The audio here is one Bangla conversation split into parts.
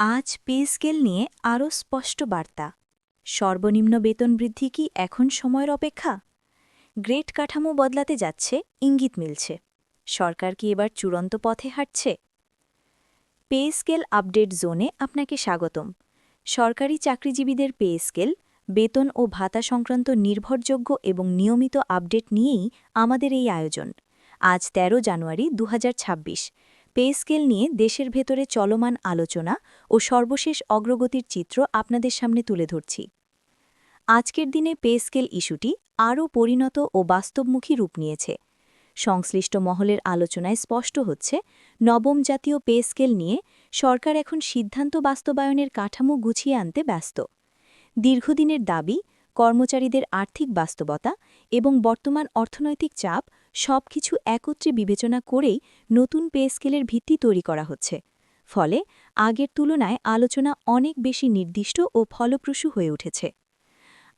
আজ পে স্কেল নিয়ে আরও স্পষ্ট বার্তা। সর্বনিম্ন বেতন বৃদ্ধি কি এখন সময়ের অপেক্ষা? গ্রেট কাঠামো বদলাতে যাচ্ছে, ইঙ্গিত মিলছে। সরকার কি এবার চূড়ান্ত পথে হাঁটছে? পে স্কেল আপডেট জোনে আপনাকে স্বাগতম। সরকারি চাকরিজীবীদের পে স্কেল, বেতন ও ভাতা সংক্রান্ত নির্ভরযোগ্য এবং নিয়মিত আপডেট নিয়েই আমাদের এই আয়োজন। আজ ১৩ জানুয়ারি দু পে স্কেল নিয়ে দেশের ভেতরে চলমান আলোচনা ও সর্বশেষ অগ্রগতির চিত্র আপনাদের সামনে তুলে ধরছি। আজকের দিনে পে স্কেল ইস্যুটি আরও পরিণত ও বাস্তবমুখী রূপ নিয়েছে। সংশ্লিষ্ট মহলের আলোচনায় স্পষ্ট হচ্ছে, নবম জাতীয় পে স্কেল নিয়ে সরকার এখন সিদ্ধান্ত বাস্তবায়নের কাঠামো গুছিয়ে আনতে ব্যস্ত। দীর্ঘদিনের দাবি, কর্মচারীদের আর্থিক বাস্তবতা এবং বর্তমান অর্থনৈতিক চাপ সবকিছু একত্রে বিবেচনা করেই নতুন পে স্কেলের ভিত্তি তৈরি করা হচ্ছে। ফলে আগের তুলনায় আলোচনা অনেক বেশি নির্দিষ্ট ও ফলপ্রসূ হয়ে উঠেছে।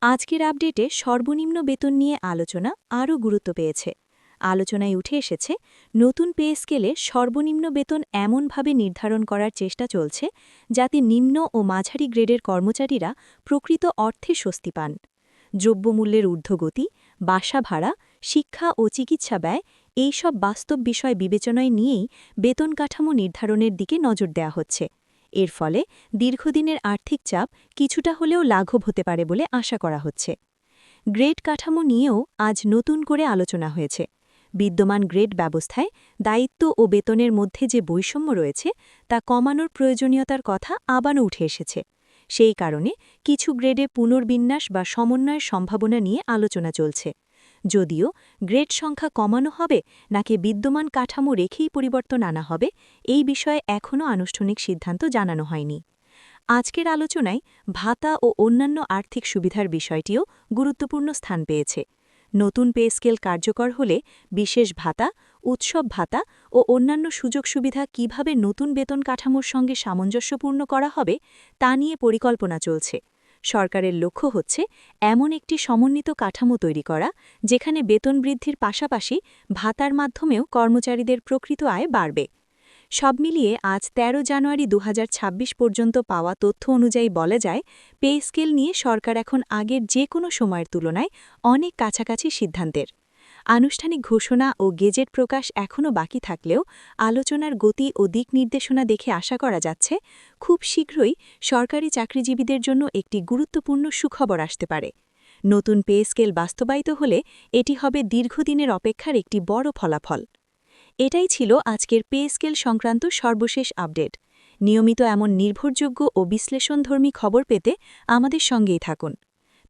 আজকের আপডেটে সর্বনিম্ন বেতন নিয়ে আলোচনা আরও গুরুত্ব পেয়েছে। আলোচনায় উঠে এসেছে, নতুন পে স্কেলে সর্বনিম্ন বেতন এমনভাবে নির্ধারণ করার চেষ্টা চলছে যাতে নিম্ন ও মাঝারি গ্রেডের কর্মচারীরা প্রকৃত অর্থে স্বস্তি পান। দ্রব্যমূল্যের ঊর্ধ্বগতি, বাসা ভাড়া শিক্ষা ও চিকিৎসা ব্যয় এইসব বাস্তব বিষয় বিবেচনায় নিয়েই বেতন কাঠামো নির্ধারণের দিকে নজর দেওয়া হচ্ছে। এর ফলে দীর্ঘদিনের আর্থিক চাপ কিছুটা হলেও লাঘব হতে পারে বলে আশা করা হচ্ছে। গ্রেড কাঠামো নিয়েও আজ নতুন করে আলোচনা হয়েছে। বিদ্যমান গ্রেড ব্যবস্থায় দায়িত্ব ও বেতনের মধ্যে যে বৈষম্য রয়েছে, তা কমানোর প্রয়োজনীয়তার কথা আবারও উঠে এসেছে। সেই কারণে কিছু গ্রেডে পুনর্বিন্যাস বা সমন্বয়ের সম্ভাবনা নিয়ে আলোচনা চলছে। যদিও গ্রেড সংখ্যা কমানো হবে নাকি বিদ্যমান কাঠামো রেখেই পরিবর্তন আনা হবে, এই বিষয়ে এখনও আনুষ্ঠানিক সিদ্ধান্ত জানানো হয়নি। আজকের আলোচনায় ভাতা ও অন্যান্য আর্থিক সুবিধার বিষয়টিও গুরুত্বপূর্ণ স্থান পেয়েছে। নতুন পে স্কেল কার্যকর হলে বিশেষ ভাতা, উৎসব ভাতা ও অন্যান্য সুযোগ সুবিধা কীভাবে নতুন বেতন কাঠামোর সঙ্গে সামঞ্জস্যপূর্ণ করা হবে তা নিয়ে পরিকল্পনা চলছে। সরকারের লক্ষ্য হচ্ছে এমন একটি সমন্বিত কাঠামো তৈরি করা, যেখানে বেতন বৃদ্ধির পাশাপাশি ভাতার মাধ্যমেও কর্মচারীদের প্রকৃত আয় বাড়বে। সব মিলিয়ে আজ ১৩ জানুয়ারি দু হাজার ছাব্বিশ পর্যন্ত পাওয়া তথ্য অনুযায়ী বলা যায়, পে স্কেল নিয়ে সরকার এখন আগের যে কোনো সময়ের তুলনায় অনেক কাছাকাছি সিদ্ধান্তের। আনুষ্ঠানিক ঘোষণা ও গেজেট প্রকাশ এখনও বাকি থাকলেও আলোচনার গতি ও দিক নির্দেশনা দেখে আশা করা যাচ্ছে, খুব শীঘ্রই সরকারি চাকরিজীবীদের জন্য একটি গুরুত্বপূর্ণ সুখবর আসতে পারে। নতুন পে স্কেল বাস্তবায়িত হলে এটি হবে দীর্ঘদিনের অপেক্ষার একটি বড় ফলাফল। এটাই ছিল আজকের পে স্কেল সংক্রান্ত সর্বশেষ আপডেট। নিয়মিত এমন নির্ভরযোগ্য ও বিশ্লেষণধর্মী খবর পেতে আমাদের সঙ্গেই থাকুন।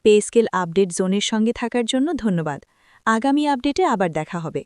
পে স্কেল আপডেট জোনের সঙ্গে থাকার জন্য ধন্যবাদ। আগামী আপডেটে আবার দেখা হবে।